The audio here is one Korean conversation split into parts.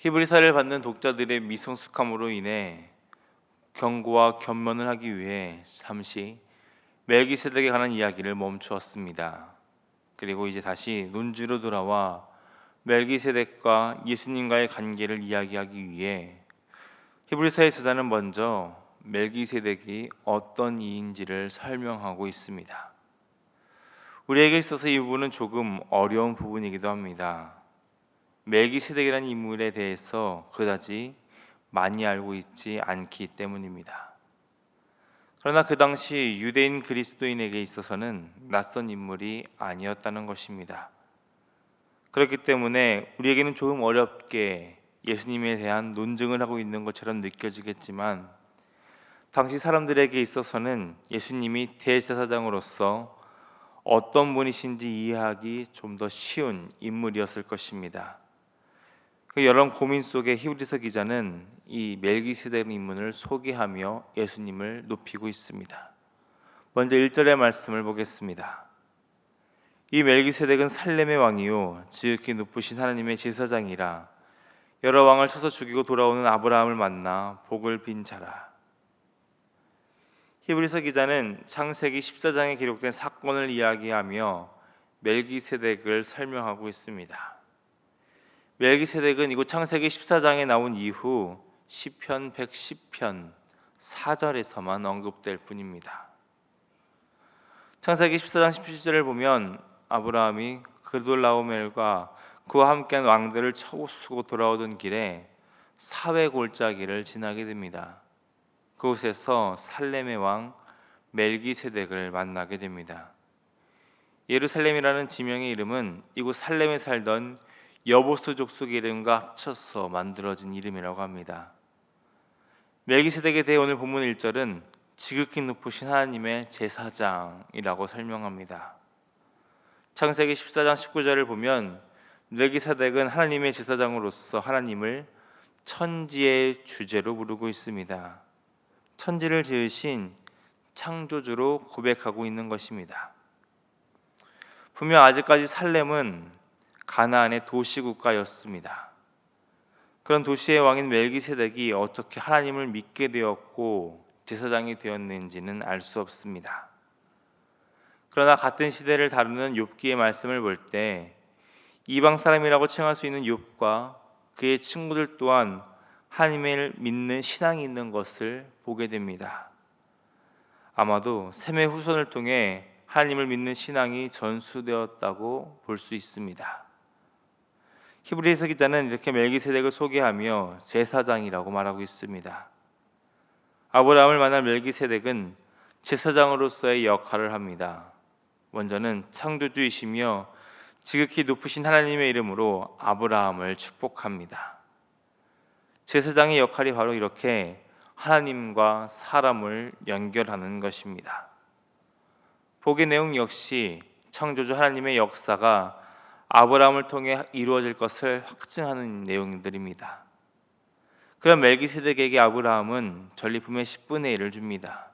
히브리서를 받는 독자들의 미성숙함으로 인해 경고와 견면을 하기 위해 잠시 멜기세덱에 관한 이야기를 멈추었습니다. 그리고 이제 다시 논지로 돌아와 멜기세덱과 예수님과의 관계를 이야기하기 위해 히브리서의 저자는 먼저 멜기세덱이 어떤 이인지를 설명하고 있습니다. 우리에게 있어서 이 부분은 조금 어려운 부분이기도 합니다. 멜기세덱이라는 인물에 대해서 그다지 많이 알고 있지 않기 때문입니다. 그러나 그 당시 유대인 그리스도인에게 있어서는 낯선 인물이 아니었다는 것입니다. 그렇기 때문에 우리에게는 조금 어렵게 예수님에 대한 논증을 하고 있는 것처럼 느껴지겠지만 당시 사람들에게 있어서는 예수님이 대제사장으로서 어떤 분이신지 이해하기 좀 더 쉬운 인물이었을 것입니다. 그 여러 고민 속에 히브리서 기자는 이 멜기세덱 인물을 소개하며 예수님을 높이고 있습니다. 먼저 1절의 말씀을 보겠습니다. 이 멜기세덱은 살렘의 왕이요 지극히 높으신 하나님의 제사장이라 여러 왕을 쳐서 죽이고 돌아오는 아브라함을 만나 복을 빈 자라. 히브리서 기자는 창세기 14장에 기록된 사건을 이야기하며 멜기세덱을 설명하고 있습니다. 멜기세덱은 이곳 창세기 14장에 나온 이후 시편 110편 4절에서만 언급될 뿐입니다. 창세기 14장 17절을 보면 아브라함이 그돌라오멜과 그와 함께한 왕들을 쳐부수고 돌아오던 길에 사회 골짜기를 지나게 됩니다. 그곳에서 살렘의 왕 멜기세덱을 만나게 됩니다. 예루살렘이라는 지명의 이름은 이곳 살렘에 살던 여보스 족속 이름과 합쳐서 만들어진 이름이라고 합니다. 멜기세덱에 대해 오늘 본문 1절은 지극히 높으신 하나님의 제사장이라고 설명합니다. 창세기 14장 19절을 보면 멜기세덱은 하나님의 제사장으로서 하나님을 천지의 주제로 부르고 있습니다. 천지를 지으신 창조주로 고백하고 있는 것입니다. 분명 아직까지 살렘은 가나안의 도시 국가였습니다. 그런 도시의 왕인 멜기세덱이 어떻게 하나님을 믿게 되었고 제사장이 되었는지는 알 수 없습니다. 그러나 같은 시대를 다루는 욥기의 말씀을 볼 때 이방 사람이라고 칭할 수 있는 욥과 그의 친구들 또한 하나님을 믿는 신앙이 있는 것을 보게 됩니다. 아마도 셈의 후손을 통해 하나님을 믿는 신앙이 전수되었다고 볼 수 있습니다. 히브리서 기자는 이렇게 멜기세덱을 소개하며 제사장이라고 말하고 있습니다. 아브라함을 만난 멜기세덱은 제사장으로서의 역할을 합니다. 먼저는 창조주이시며 지극히 높으신 하나님의 이름으로 아브라함을 축복합니다. 제사장의 역할이 바로 이렇게 하나님과 사람을 연결하는 것입니다. 복의 내용 역시 창조주 하나님의 역사가 아브라함을 통해 이루어질 것을 확증하는 내용들입니다. 그런 멜기세덱에게 아브라함은 전리품의 10분의 1을 줍니다.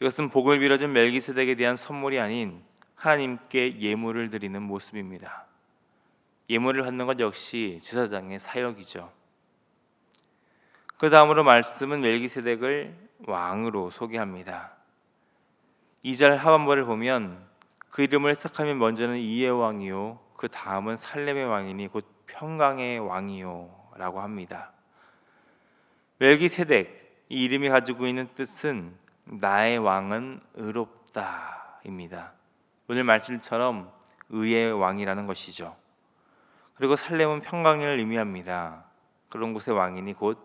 이것은 복을 빌어준 멜기세덱에 대한 선물이 아닌 하나님께 예물을 드리는 모습입니다. 예물을 받는 것 역시 제사장의 사역이죠. 그 다음으로 말씀은 멜기세덱을 왕으로 소개합니다. 2절 하반부를 보면 그 이름을 해석하면 먼저는 이의 왕이요 그 다음은 살렘의 왕이니 곧 평강의 왕이요라고 합니다. 멜기세덱 이 이름이 가지고 있는 뜻은 나의 왕은 의롭다입니다. 오늘 말씀처럼 의의 왕이라는 것이죠. 그리고 살렘은 평강을 의미합니다. 그런 곳의 왕이니 곧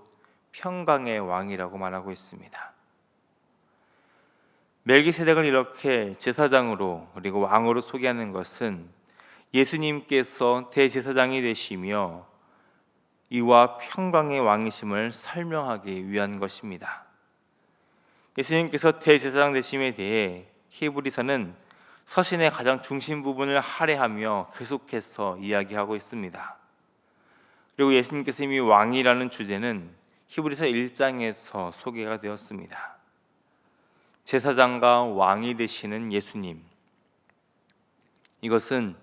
평강의 왕이라고 말하고 있습니다. 멜기세덱을 이렇게 제사장으로 그리고 왕으로 소개하는 것은 예수님께서 대제사장이 되시며 이와 평강의 왕이심을 설명하기 위한 것입니다. 예수님께서 대제사장 되심에 대해 히브리서는 서신의 가장 중심 부분을 할애하며 계속해서 이야기하고 있습니다. 그리고 예수님께서 이미 왕이라는 주제는 히브리서 1장에서 소개가 되었습니다. 제사장과 왕이 되시는 예수님. 이것은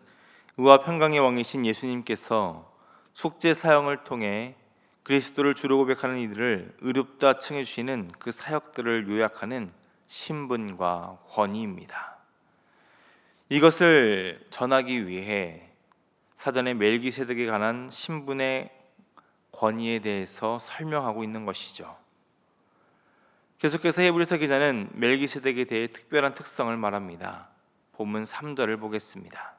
의와 평강의 왕이신 예수님께서 속죄 사형을 통해 그리스도를 주로 고백하는 이들을 의롭다 칭해 주시는 그 사역들을 요약하는 신분과 권위입니다. 이것을 전하기 위해 사전에 멜기세덱에 관한 신분의 권위에 대해서 설명하고 있는 것이죠. 계속해서 헤브리서 기자는 멜기세덱에 대해 특별한 특성을 말합니다. 본문 3절을 보겠습니다.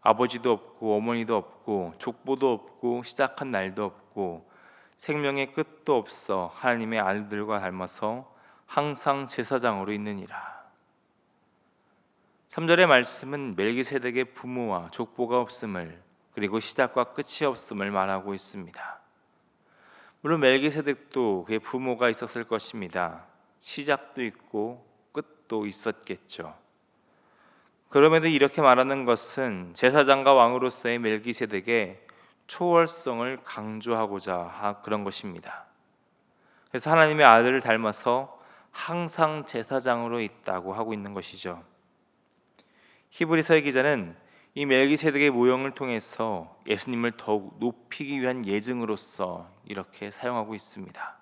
아버지도 없고 어머니도 없고 족보도 없고 시작한 날도 없고 생명의 끝도 없어 하나님의 아들들과 닮아서 항상 제사장으로 있느니라. 3절의 말씀은 멜기세덱의 부모와 족보가 없음을 그리고 시작과 끝이 없음을 말하고 있습니다. 물론 멜기세덱도 그의 부모가 있었을 것입니다. 시작도 있고 끝도 있었겠죠. 그럼에도 이렇게 말하는 것은 제사장과 왕으로서의 멜기세덱의 초월성을 강조하고자 그런 것입니다. 그래서 하나님의 아들을 닮아서 항상 제사장으로 있다고 하고 있는 것이죠. 히브리서의 기자는 이 멜기세덱의 모형을 통해서 예수님을 더욱 높이기 위한 예증으로서 이렇게 사용하고 있습니다.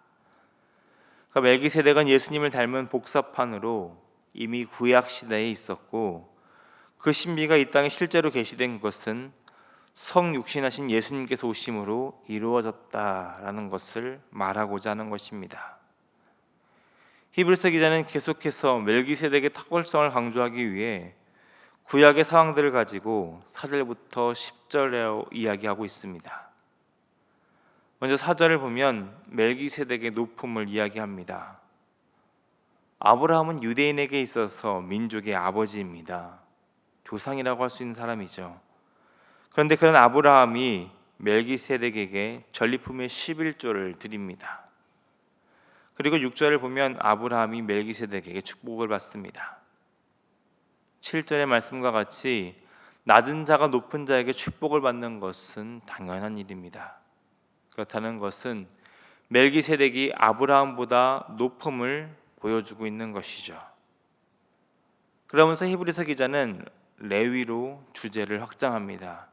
그러니까 멜기세덱은 예수님을 닮은 복사판으로 이미 구약 시대에 있었고 그 신비가 이 땅에 실제로 계시된 것은 성육신하신 예수님께서 오심으로 이루어졌다라는 것을 말하고자 하는 것입니다. 히브리서 기자는 계속해서 멜기세덱의 탁월성을 강조하기 위해 구약의 상황들을 가지고 4절부터 10절에 이야기하고 있습니다. 먼저 4절을 보면 멜기세덱의 높음을 이야기합니다. 아브라함은 유대인에게 있어서 민족의 아버지입니다. 조상이라고 할 수 있는 사람이죠. 그런데 그런 아브라함이 멜기세덱에게 전리품의 11조를 드립니다. 그리고 6절을 보면 아브라함이 멜기세덱에게 축복을 받습니다. 7절의 말씀과 같이 낮은 자가 높은 자에게 축복을 받는 것은 당연한 일입니다. 그렇다는 것은 멜기세덱이 아브라함보다 높음을 보여주고 있는 것이죠. 그러면서 히브리서 기자는 레위로 주제를 확장합니다.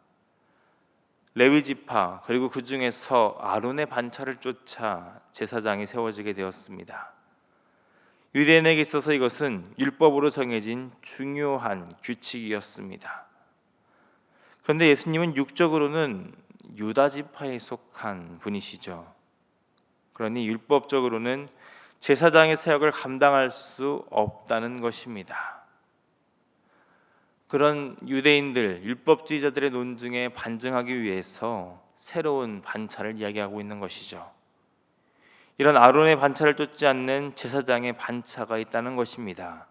레위 지파 그리고 그 중에서 아론의 반차를 쫓아 제사장이 세워지게 되었습니다. 유대인에게 있어서 이것은 율법으로 정해진 중요한 규칙이었습니다. 그런데 예수님은 육적으로는 유다 지파에 속한 분이시죠. 그러니 율법적으로는 제사장의 사역을 감당할 수 없다는 것입니다. 그런 유대인들 율법주의자들의 논증에 반증하기 위해서 새로운 반차를 이야기하고 있는 것이죠. 이런 아론의 반차를 쫓지 않는 제사장의 반차가 있다는 것입니다.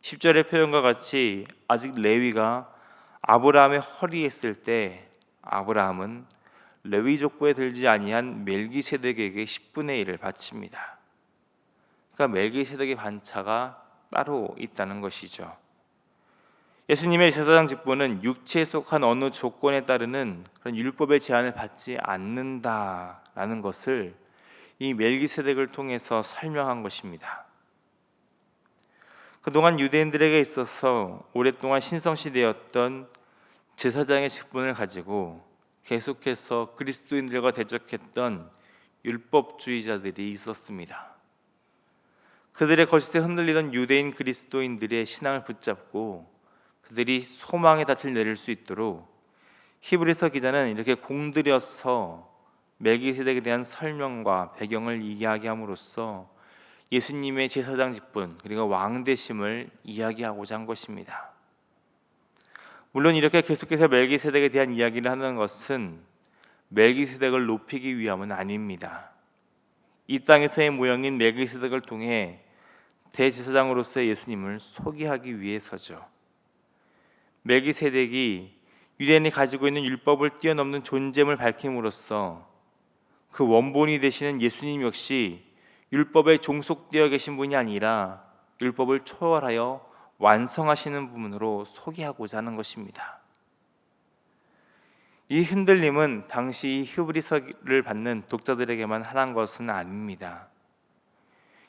10절의 표현과 같이 아직 레위가 아브라함의 허리에 있을 때 아브라함은 레위 족보에 들지 아니한 멜기세덱에게 10분의 1을 바칩니다. 그러니까 멜기세덱의 반차가 따로 있다는 것이죠. 예수님의 제사장 직분은 육체에 속한 어느 조건에 따르는 그런 율법의 제한을 받지 않는다라는 것을 이 멜기세덱을 통해서 설명한 것입니다. 그동안 유대인들에게 있어서 오랫동안 신성시대였던 제사장의 직분을 가지고 계속해서 그리스도인들과 대적했던 율법주의자들이 있었습니다. 그들의 거짓에 흔들리던 유대인 그리스도인들의 신앙을 붙잡고 그들이 소망의 닻을 내릴 수 있도록 히브리서 기자는 이렇게 공들여서 멜기세덱에 대한 설명과 배경을 이야기 함으로써 예수님의 제사장 직분 그리고 왕 되심을 이야기하고자 한 것입니다. 물론 이렇게 계속해서 멜기세덱에 대한 이야기를 하는 것은 멜기세덱을 높이기 위함은 아닙니다. 이 땅에서의 모형인 멜기세덱을 통해 대제사장으로서의 예수님을 소개하기 위해서죠. 멜기세덱이 유대인이 가지고 있는 율법을 뛰어넘는 존재임을 밝힘으로써 그 원본이 되시는 예수님 역시 율법에 종속되어 계신 분이 아니라 율법을 초월하여 완성하시는 부분으로 소개하고자 하는 것입니다. 이 흔들림은 당시 히브리서를 받는 독자들에게만 하는 것은 아닙니다.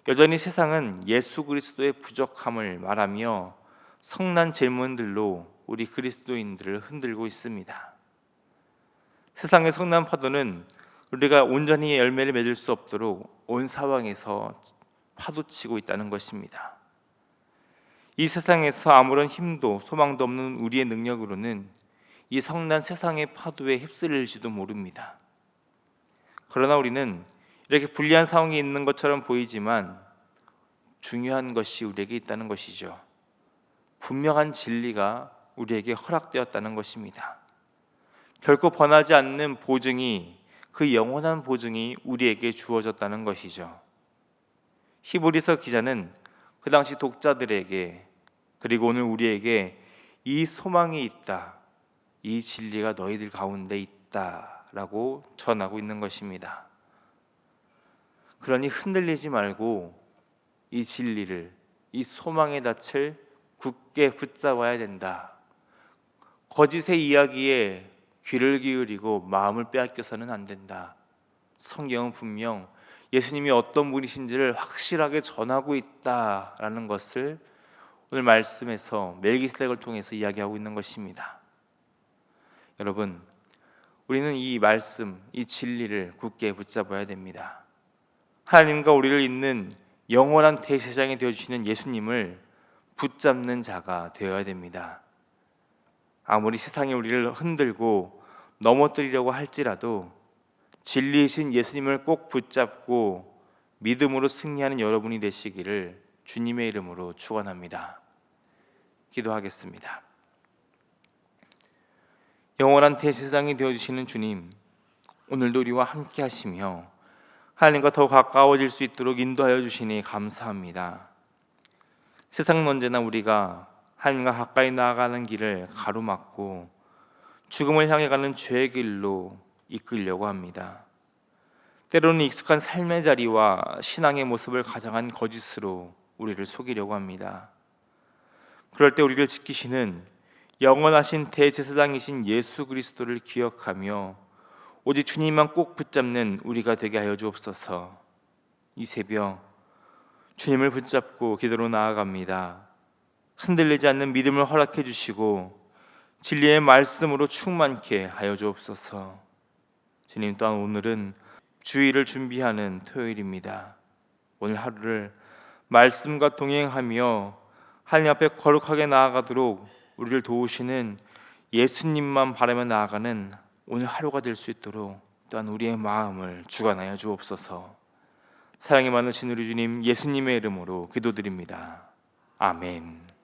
여전히 세상은 예수 그리스도의 부족함을 말하며 성난 질문들로 우리 그리스도인들을 흔들고 있습니다. 세상의 성난 파도는 우리가 온전히 열매를 맺을 수 없도록 온 사방에서 파도치고 있다는 것입니다. 이 세상에서 아무런 힘도 소망도 없는 우리의 능력으로는 이 성난 세상의 파도에 휩쓸릴지도 모릅니다. 그러나 우리는 이렇게 불리한 상황이 있는 것처럼 보이지만 중요한 것이 우리에게 있다는 것이죠. 분명한 진리가 우리에게 허락되었다는 것입니다. 결코 번하지 않는 보증이 그 영원한 보증이 우리에게 주어졌다는 것이죠. 히브리서 기자는 그 당시 독자들에게 그리고 오늘 우리에게 이 소망이 있다. 이 진리가 너희들 가운데 있다라고 전하고 있는 것입니다. 그러니 흔들리지 말고 이 진리를 이 소망의 낯을 굳게 붙잡아야 된다. 거짓의 이야기에 귀를 기울이고 마음을 빼앗겨서는 안 된다. 성경은 분명 예수님이 어떤 분이신지를 확실하게 전하고 있다라는 것을 오늘 말씀에서 멜기스덱을 통해서 이야기하고 있는 것입니다. 여러분, 우리는 이 말씀, 이 진리를 굳게 붙잡아야 됩니다. 하나님과 우리를 잇는 영원한 대세장이 되어 주시는 예수님을 붙잡는 자가 되어야 됩니다. 아무리 세상이 우리를 흔들고 넘어뜨리려고 할지라도 진리이신 예수님을 꼭 붙잡고 믿음으로 승리하는 여러분이 되시기를 주님의 이름으로 축원합니다. 기도하겠습니다. 영원한 대세상이 되어 주시는 주님, 오늘도 우리와 함께 하시며 하나님과 더 가까워질 수 있도록 인도하여 주시니 감사합니다. 세상은 언제나 우리가 하나님과 가까이 나아가는 길을 가로막고 죽음을 향해 가는 죄의 길로 이끌려고 합니다. 때로는 익숙한 삶의 자리와 신앙의 모습을 가장한 거짓으로 우리를 속이려고 합니다. 그럴 때 우리를 지키시는 영원하신 대제사장이신 예수 그리스도를 기억하며 오직 주님만 꼭 붙잡는 우리가 되게 하여 주옵소서. 이 새벽 주님을 붙잡고 기도로 나아갑니다. 흔들리지 않는 믿음을 허락해 주시고 진리의 말씀으로 충만케 하여 주옵소서. 주님 또한 오늘은 주일을 준비하는 토요일입니다. 오늘 하루를 말씀과 동행하며 하나님 앞에 거룩하게 나아가도록 우리를 도우시는 예수님만 바라며 나아가는 오늘 하루가 될 수 있도록 또한 우리의 마음을 주관하여 주옵소서. 사랑이 많으신 우리 주님 예수님의 이름으로 기도드립니다. 아멘.